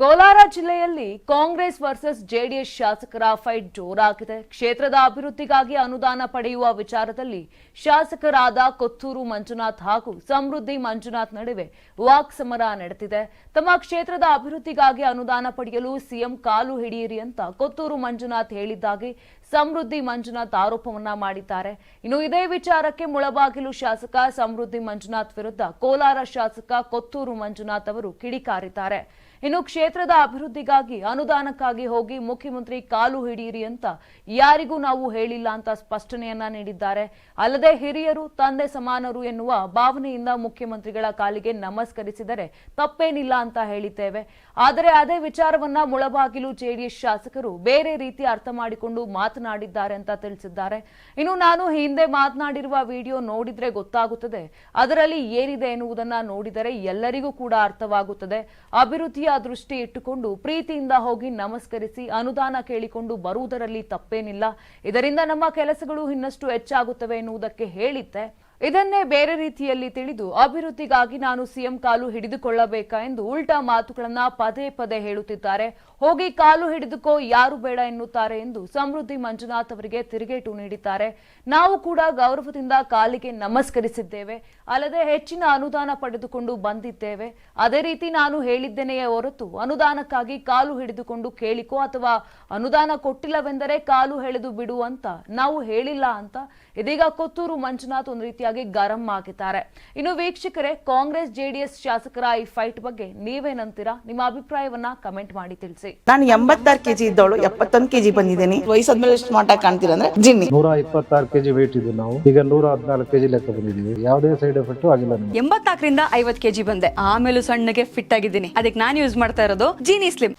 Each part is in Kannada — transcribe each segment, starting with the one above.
ಕೋಲಾರ ಜಿಲ್ಲೆಯಲ್ಲಿ ಕಾಂಗ್ರೆಸ್ ವರ್ಸಸ್ ಜೆಡಿಎಸ್ ಶಾಸಕರ ಫೈಟ್ ಜೋರಾಗಿದೆ. ಕ್ಷೇತ್ರದ ಅಭಿವೃದ್ಧಿಗಾಗಿ ಅನುದಾನ ಪಡೆಯುವ ವಿಚಾರದಲ್ಲಿ ಶಾಸಕರಾದ ಕೊತ್ತೂರು ಮಂಜುನಾಥ್ ಹಾಗೂ ಸಮೃದ್ಧಿ ಮಂಜುನಾಥ್ ನಡುವೆ ವಾಕ್ ಸಮರ ನಡೆದಿದೆ. ತಮ್ಮ ಕ್ಷೇತ್ರದ ಅಭಿವೃದ್ಧಿಗಾಗಿ ಅನುದಾನ ಪಡೆಯಲು ಸಿಎಂ ಕಾಲು ಹಿಡಿಯಿರಿ ಅಂತ ಕೊತ್ತೂರು ಮಂಜುನಾಥ್ ಹೇಳಿದ್ದಾಗಿ ಸಮೃದ್ಧಿ ಮಂಜುನಾಥ್ ಆರೋಪವನ್ನ ಮಾಡಿದ್ದಾರೆ. ಇನ್ನು ಇದೇ ವಿಚಾರಕ್ಕೆ ಮುಳಬಾಗಿಲು ಶಾಸಕ ಸಮೃದ್ಧಿ ಮಂಜುನಾಥ್ ವಿರುದ್ಧ ಕೋಲಾರ ಶಾಸಕ ಕೊತ್ತೂರು ಮಂಜುನಾಥ್ ಅವರು ಕಿಡಿಕಾರಿದ್ದಾರೆ. ಇನ್ನು ಕ್ಷೇತ್ರದ ಅಭಿವೃದ್ಧಿಗಾಗಿ ಅನುದಾನಕ್ಕಾಗಿ ಹೋಗಿ ಮುಖ್ಯಮಂತ್ರಿ ಕಾಲು ಹಿಡಿಯಿರಿ ಅಂತ ಯಾರಿಗೂ ನಾವು ಹೇಳಿಲ್ಲ ಅಂತ ಸ್ಪಷ್ಟನೆಯನ್ನ ನೀಡಿದ್ದಾರೆ. ಅಲ್ಲದೆ ಹಿರಿಯರು, ತಂದೆ ಸಮಾನರು ಎನ್ನುವ ಭಾವನೆಯಿಂದ ಮುಖ್ಯಮಂತ್ರಿಗಳ ಕಾಲಿಗೆ ನಮಸ್ಕರಿಸಿದರೆ ತಪ್ಪೇನಿಲ್ಲ ಅಂತ ಹೇಳಿದ್ದೇವೆ. ಆದರೆ ಅದೇ ವಿಚಾರವನ್ನ ಮುಳಬಾಗಿಲು ಜೆಡಿಎಸ್ ಶಾಸಕರು ಬೇರೆ ರೀತಿ ಅರ್ಥ ಮಾಡಿಕೊಂಡು ಮಾತನಾಡಿದ್ದಾರೆ. ಅಂತ ತಿಳಿಸಿದ್ದಾರೆ. ಇನ್ನು ನಾನು ಹಿಂದೆ ಮಾತನಾಡಿರುವ ವಿಡಿಯೋ ನೋಡಿದ್ರೆ ಗೊತ್ತಾಗುತ್ತದೆ. ಅದರಲ್ಲಿ ಏನಿದೆ ಎನ್ನುವುದನ್ನ ನೋಡಿದರೆ ಎಲ್ಲರಿಗೂ ಕೂಡ ಅರ್ಥವಾಗುತ್ತದೆ. ಅಭಿವೃದ್ಧಿಯ ದೃಷ್ಟಿ ಇಟ್ಟುಕೊಂಡು ಪ್ರೀತಿಯಿಂದ ಹೋಗಿ ನಮಸ್ಕರಿಸಿ ಅನುದಾನ ಕೇಳಿಕೊಂಡು ಬರುವುದರಲ್ಲಿ ತಪ್ಪೇನಿಲ್ಲ. ಇದರಿಂದ ನಮ್ಮ ಕೆಲಸಗಳು ಇನ್ನಷ್ಟು ಹೆಚ್ಚಾಗುತ್ತವೆ ಎನ್ನುವುದಕ್ಕೆ ಹೇಳಿದ್ದೆ. ಇದನ್ನೇ ಬೇರೆ ರೀತಿಯಲ್ಲಿ ತಿಳಿದು ಅಭಿವೃದ್ಧಿಗಾಗಿ ನಾನು ಸಿಎಂ ಕಾಲು ಹಿಡಿದುಕೊಳ್ಳಬೇಕಾ ಎಂದು ಉಲ್ಟಾ ಮಾತುಗಳನ್ನ ಪದೇ ಪದೇ ಹೇಳುತ್ತಿದ್ದಾರೆ. ಹೋಗಿ ಕಾಲು ಹಿಡಿದುಕೋ ಯಾರು ಬೇಡ ಎನ್ನುತ್ತಾರೆ ಎಂದು ಸಮೃದ್ಧಿ ಮಂಜುನಾಥ್ ಅವರಿಗೆ ತಿರುಗೇಟು ನೀಡಿದ್ದಾರೆ. ನಾವು ಕೂಡ ಗೌರವದಿಂದ ಕಾಲಿಗೆ ನಮಸ್ಕರಿಸಿದ್ದೇವೆ. ಅಲ್ಲದೆ ಹೆಚ್ಚಿನ ಅನುದಾನ ಪಡೆದುಕೊಂಡು ಬಂದಿದ್ದೇವೆ. ಅದೇ ರೀತಿ ನಾನು ಹೇಳಿದ್ದೇನೆಯೇ ಹೊರತು ಅನುದಾನಕ್ಕಾಗಿ ಕಾಲು ಹಿಡಿದುಕೊಂಡು ಕೇಳಿಕೋ ಅಥವಾ ಅನುದಾನ ಕೊಟ್ಟಿಲ್ಲವೆಂದರೆ ಕಾಲು ಎಳೆದು ಬಿಡು ಅಂತ ನಾವು ಹೇಳಿಲ್ಲ ಅಂತ ಇದೀಗ ಕೊತ್ತೂರು ಮಂಜುನಾಥ್ ಒಂದು ರೀತಿಯಾಗಿ ಗರಂ ಹಾಕಿದ್ದಾರೆ. ಇನ್ನು ವೀಕ್ಷಕರೇ ಕಾಂಗ್ರೆಸ್ ಜೆಡಿಎಸ್ ಶಾಸಕರ ಈ ಫೈಟ್ ಬಗ್ಗೆ ನೀವೇನಂತೀರಾ ನಿಮ್ಮ ಅಭಿಪ್ರಾಯವನ್ನ ಕಮೆಂಟ್ ಮಾಡಿ ತಿಳಿಸಿ. ನಾನು ಎಂಬತ್ತಾರು ಕೆಜಿ ಇದ್ದವಳು ಎಪ್ಪತ್ತೊಂದು ಕೆಜಿ ಬಂದಿದ್ದೀನಿ. ವಯಸ್ಸಾದ್ಮೇಲೆ ಸ್ಮಾರ್ಟ್ ಆಗಿ ಕಾಣ್ತೀರಾ ಅಂದ್ರೆ ಜಿನ್ನಿ. ನೂರ ಇಪ್ಪತ್ತಾರು ಕೆಜಿ ವೇಟ್ ಇದ್ದು ನಾವು. ಈಗ ನೂರ ಹದಿನಾಲ್ಕು ಕೆಜಿ ಲೆಕ್ಕ ಬಂದಿದ್ದೀವಿ. ಯಾವುದೇ ಸೈಡ್ ಎಫೆಕ್ಟ್ ಆಗಿಲ್ಲ ನಮಗೆ. ಎಂಬತ್ನಾಲ್ಕರಿಂದ ಐವತ್ ಕೆಜಿ ಬಂದೆ. ಆಮೇಲೂ ಸಣ್ಣಗೆ ಫಿಟ್ ಆಗಿದ್ದೀನಿ. ಅದಕ್ಕೆ ನಾನು ಯೂಸ್ ಮಾಡ್ತಾ ಇರೋದು ಜೀನಿ ಸ್ಲಿಮ್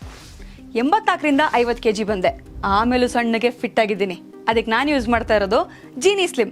ಎಂಬತ್ನಾಲ್ಕರಿಂದ ಐವತ್ ಕೆಜಿ ಬಂದೆ. ಆಮೇಲೂ ಸಣ್ಣಗೆ ಫಿಟ್ ಆಗಿದ್ದೀನಿ. ಅದಕ್ಕೆ ನಾನು ಯೂಸ್ ಮಾಡ್ತಾ ಇರೋದು ಜೀನಿ ಸ್ಲಿಮ್